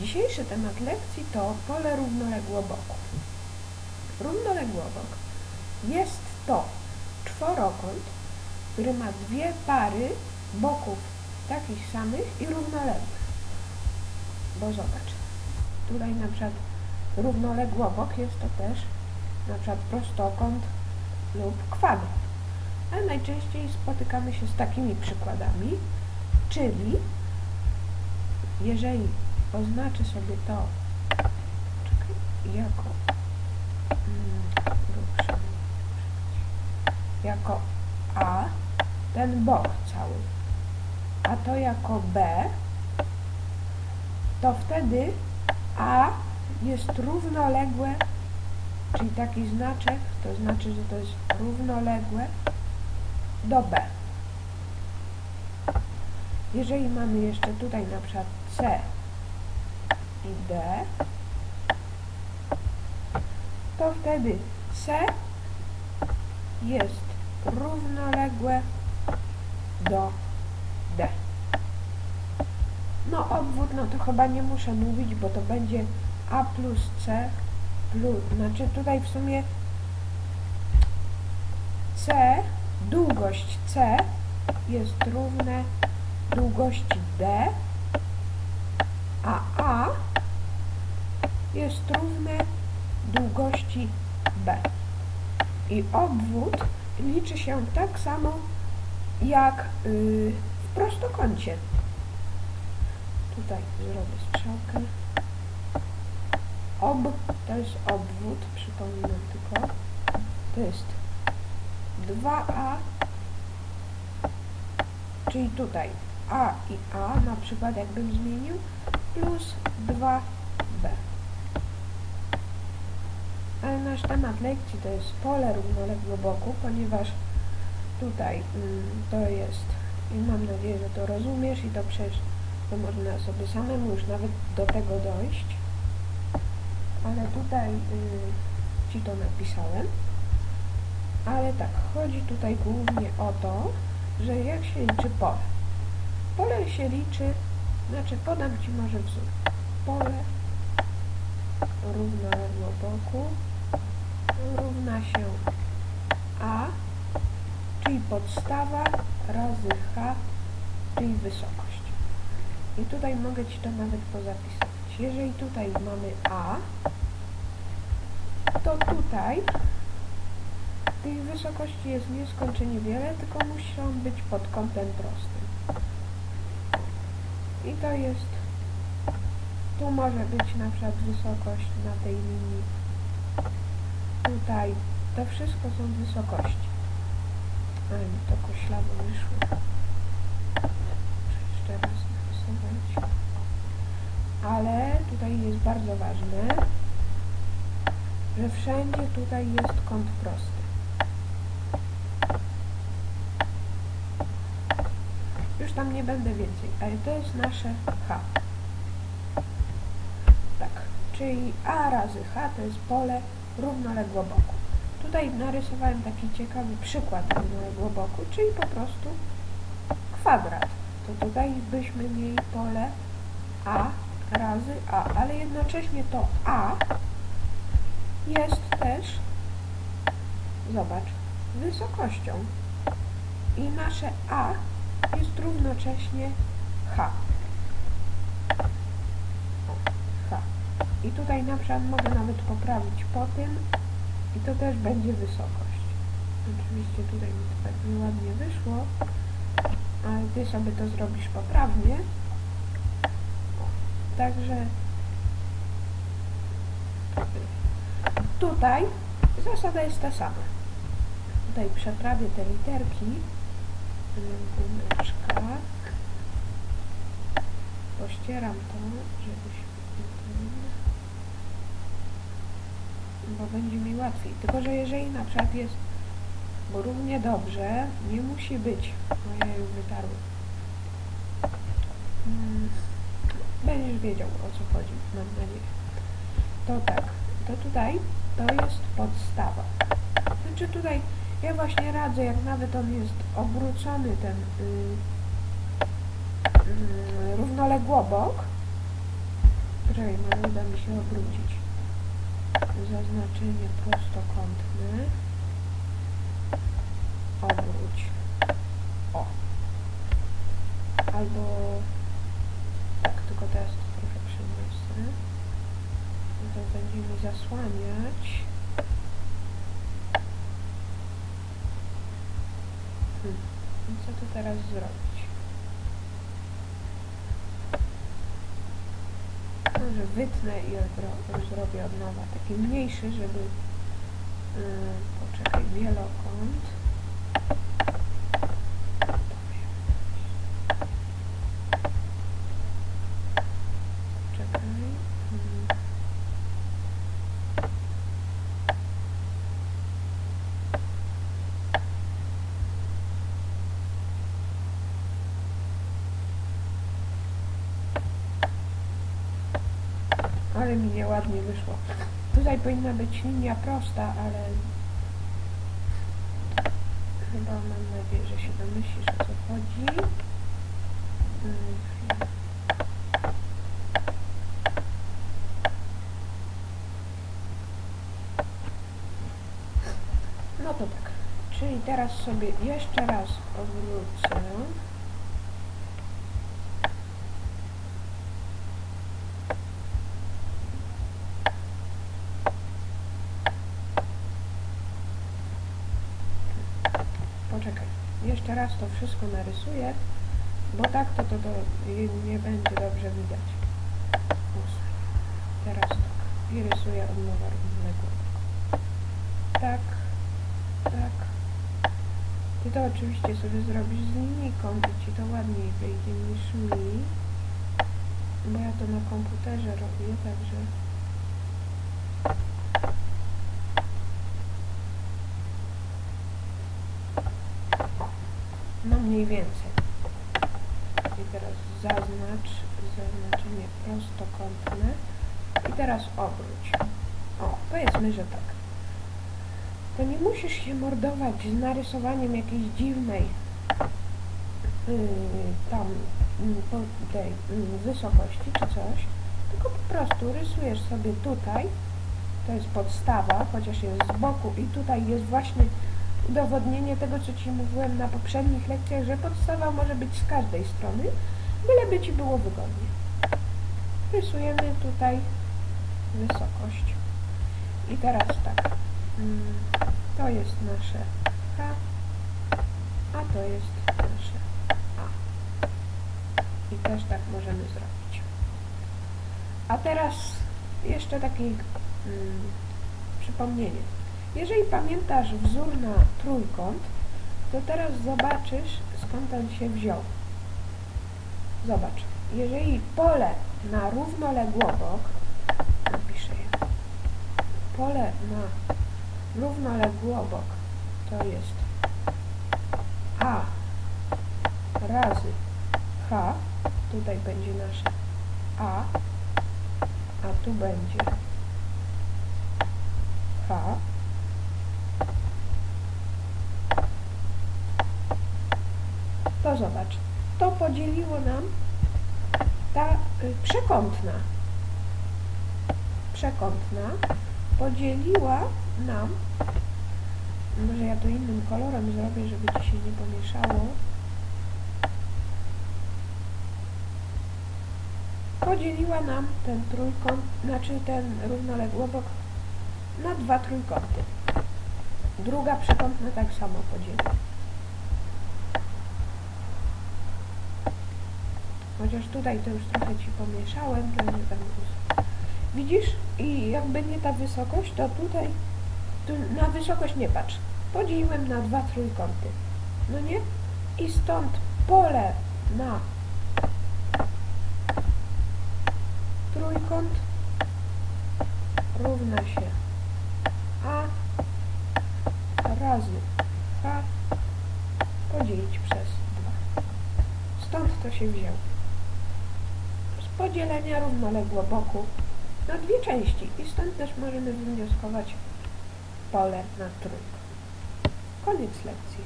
Dzisiejszy temat lekcji to pole równoległoboków. Równoległobok jest to czworokąt, który ma dwie pary boków takich samych i równoległych. Bo zobacz, tutaj na przykład równoległobok jest to też na przykład prostokąt lub kwadrat. A najczęściej spotykamy się z takimi przykładami, czyli jeżeli oznaczę sobie to. Czekaj, jako mm, jako A, ten bok cały, a to jako B, to wtedy A jest równoległe, czyli taki znaczek, to znaczy, że to jest równoległe do B. Jeżeli mamy jeszcze tutaj na przykład C i D, to wtedy C jest równoległe do D. No obwód, no to chyba nie muszę mówić, bo to będzie A plus C plus, znaczy tutaj w sumie C, długość C jest równe długości D, a A jest równe długości B. I obwód liczy się tak samo jak yy, w prostokącie. Tutaj zrobię strzałkę. Ob to jest obwód, przypominam tylko. To jest 2A, czyli tutaj A i A, na przykład jakbym zmienił, plus 2B. Ale nasz temat lekcji to jest pole równoległoboku, ponieważ tutaj mm, to jest, i mam nadzieję, że to rozumiesz i to przecież to można sobie samemu już nawet do tego dojść. Ale tutaj y, Ci to napisałem. Ale tak, chodzi tutaj głównie o to, że jak się liczy pole. Pole się liczy, znaczy podam Ci może wzór. Pole równoległo boku równa się A, czyli podstawa razy H, czyli wysokość. I tutaj mogę Ci to nawet pozapisywać. Jeżeli tutaj mamy A, to tutaj tych wysokości jest nieskończenie wiele, tylko muszą być pod kątem prostym. I to jest, tu może być na przykład wysokość na tej linii, tutaj, to wszystko są wysokości. A mi to koślawo wyszło. Muszę jeszcze raz narysować. Ale tutaj jest bardzo ważne, że wszędzie tutaj jest kąt prosty. Już tam nie będę więcej, ale to jest nasze H. Tak, czyli A razy H to jest pole równoległo boku. Tutaj narysowałem taki ciekawy przykład równoległo boku, czyli po prostu kwadrat. To tutaj byśmy mieli pole A razy A, ale jednocześnie to A jest też, zobacz, wysokością. I nasze A jest równocześnie H. I tutaj na przykład mogę nawet poprawić po tym i to też będzie wysokość. Oczywiście tutaj mi to tak nieładnie wyszło, ale Ty sobie to zrobisz poprawnie. Także tutaj zasada jest ta sama. Tutaj przeprawię te literki gumeczka. Pościeram to, żebyśmy bo będzie mi łatwiej. Tylko, że jeżeli na przykład jest bo równie dobrze, nie musi być. Moje już wytarły. Będziesz wiedział o co chodzi, mam nadzieję. To tak, to tutaj to jest podstawa. Znaczy tutaj ja właśnie radzę, jak nawet on jest obrócony, ten yy, yy, równoległobok, Poczekaj, może uda mi się obrócić. Zaznaczenie prostokątne. Obróć. O. Albo... Tak, tylko teraz to trochę przeniosę. To będzie mi zasłaniać. Hmm. Co tu teraz zrobić? Wytnę i zrobię od nowa taki mniejszy, żeby... Yy, poczekaj, wielokąt. Czekaj. Mm. Ale mi nieładnie wyszło. Tutaj powinna być linia prosta, ale chyba mam nadzieję, że się domyślisz o co chodzi. Mm, No to tak. Czyli teraz sobie jeszcze raz odwrócę. Poczekaj. Jeszcze raz to wszystko narysuję, bo tak to, to, to nie będzie dobrze widać. Teraz tak. I rysuję od nowa równoległe. Tak. Tak. Ty to oczywiście sobie zrobisz z linijką i ci to ładniej wyjdzie niż mi. Bo ja to na komputerze robię, także... No mniej więcej. I teraz zaznacz zaznaczenie prostokątne. I teraz obróć. O, powiedzmy, że tak. To nie musisz się mordować z narysowaniem jakiejś dziwnej yy, tam yy, tej yy, wysokości czy coś, tylko po prostu rysujesz sobie tutaj, to jest podstawa, chociaż jest z boku i tutaj jest właśnie udowodnienie tego, co Ci mówiłem na poprzednich lekcjach, że podstawa może być z każdej strony, byleby Ci było wygodnie. Rysujemy tutaj wysokość. I teraz tak. Mm, To jest nasze H, a to jest nasze A. I też tak możemy zrobić. A teraz jeszcze takie mm, przypomnienie. Jeżeli pamiętasz wzór na trójkąt, to teraz zobaczysz, skąd on się wziął. Zobacz, jeżeli pole na równoległobok, napiszę je, pole na równoległobok to jest A razy H, tutaj będzie nasze A, a tu będzie H, to zobacz, to podzieliło nam ta y, przekątna, przekątna podzieliła nam, może ja to innym kolorem zrobię, żeby Ci się nie pomieszało, podzieliła nam ten trójkąt, znaczy ten równoległobok na dwa trójkąty. Druga przekątna tak samo podzieli. Chociaż tutaj to już trochę Ci pomieszałem, to nie będę Widzisz? I jakby nie ta wysokość, to tutaj tu na wysokość nie patrz. Podzieliłem na dwa trójkąty. No nie? I stąd pole na trójkąt równa się A razy H podzielić przez 2. Stąd to się wzięło. Podzielenia równoległoboku na dwie części i stąd też możemy wywnioskować pole na trójkąt. Koniec lekcji.